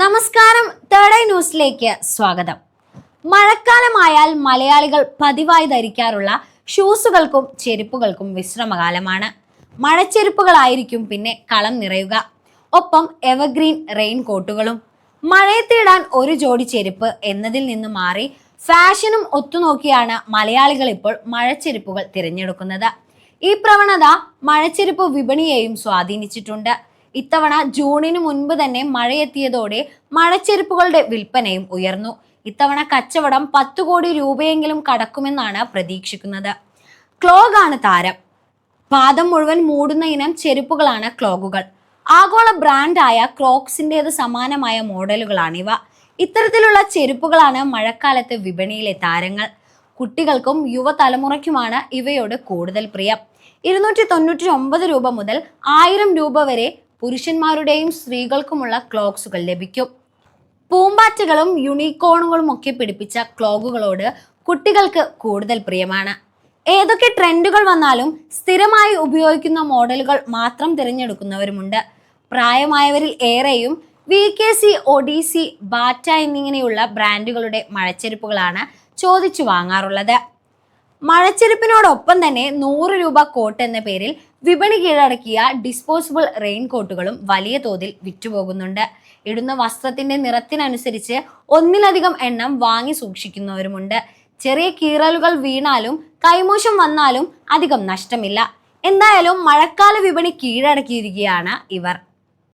നമസ്കാരം third eye ന്യൂസിലേക്ക് സ്വാഗതം. മഴക്കാലമായാൽ മലയാളികൾ പതിവായി ധരിക്കാറുള്ള ഷൂസുകൾക്കും ചെരുപ്പുകൾക്കും വിശ്രമകാലമാണ്. മഴച്ചെരുപ്പുകളായിരിക്കും പിന്നെ കളം നിറയുക. ഒപ്പം എവർഗ്രീൻ റെയിൻ കോട്ടുകളും മഴയത്തിടാൻ ഒരു ജോഡി ചെരുപ്പ് എന്നതിൽ നിന്ന് മാറി ഫാഷനും ഒത്തുനോക്കിയാണ് മലയാളികൾ ഇപ്പോൾ മഴച്ചെരുപ്പുകൾ തിരഞ്ഞെടുക്കുന്നത്. ഈ പ്രവണത മഴച്ചെരുപ്പ് വിപണിയെയും സ്വാധീനിച്ചിട്ടുണ്ട്. ഇത്തവണ ജൂണിന് മുൻപ് തന്നെ മഴയെത്തിയതോടെ മഴച്ചെരുപ്പുകളുടെ വിൽപ്പനയും ഉയർന്നു. ഇത്തവണ കച്ചവടം പത്തു കോടി രൂപയെങ്കിലും കടക്കുമെന്നാണ് പ്രതീക്ഷിക്കുന്നത്. ക്ലോഗ് ആണ് താരം. പാദം മുഴുവൻ മൂടുന്ന ഇനം ചെരുപ്പുകളാണ് ക്ലോഗുകൾ. ആഗോള ബ്രാൻഡായ ക്രോക്സിന്റേത് സമാനമായ മോഡലുകളാണിവ. ഇത്തരത്തിലുള്ള ചെരുപ്പുകളാണ് മഴക്കാലത്ത് വിപണിയിലെ താരങ്ങൾ. കുട്ടികൾക്കും യുവതലമുറയ്ക്കുമാണ് ഇവയോട് കൂടുതൽ പ്രിയം. ഇരുന്നൂറ്റി തൊണ്ണൂറ്റി ഒമ്പത് രൂപ മുതൽ ആയിരം രൂപ വരെ പുരുഷന്മാരുടെയും സ്ത്രീകൾക്കുമുള്ള ക്ലോക്സുകൾ ലഭിക്കും. പൂമ്പാറ്റകളും യൂണിക്കോണുകളും ഒക്കെ പിടിപ്പിച്ച ക്ലോഗുകളോട് കുട്ടികൾക്ക് കൂടുതൽ പ്രിയമാണ്. ഏതൊക്കെ ട്രെൻഡുകൾ വന്നാലും സ്ഥിരമായി ഉപയോഗിക്കുന്ന മോഡലുകൾ മാത്രം തിരഞ്ഞെടുക്കുന്നവരുമുണ്ട്. പ്രായമായവരിൽ ഏറെയും V K C Odyssey Bata എന്നിങ്ങനെയുള്ള ബ്രാൻഡുകളുടെ മഴച്ചെരുപ്പുകളാണ് ചോദിച്ചു വാങ്ങാറുള്ളത്. മഴച്ചെരുപ്പിനോടൊപ്പം തന്നെ നൂറ് രൂപ കോട്ട് എന്ന പേരിൽ വിപണി കീഴടക്കിയ ഡിസ്പോസിബിൾ റെയിൻ കോട്ടുകളും വലിയ തോതിൽ വിറ്റുപോകുന്നുണ്ട്. ഇടുന്ന വസ്ത്രത്തിന്റെ നിറത്തിനനുസരിച്ച് ഒന്നിലധികം എണ്ണം വാങ്ങി സൂക്ഷിക്കുന്നവരുമുണ്ട്. ചെറിയ കീറലുകൾ വീണാലും കൈമോശം വന്നാലും അധികം നഷ്ടമില്ല. എന്തായാലും മഴക്കാല വിപണി കീഴടക്കിയിരിക്കുകയാണ് ഇവർ.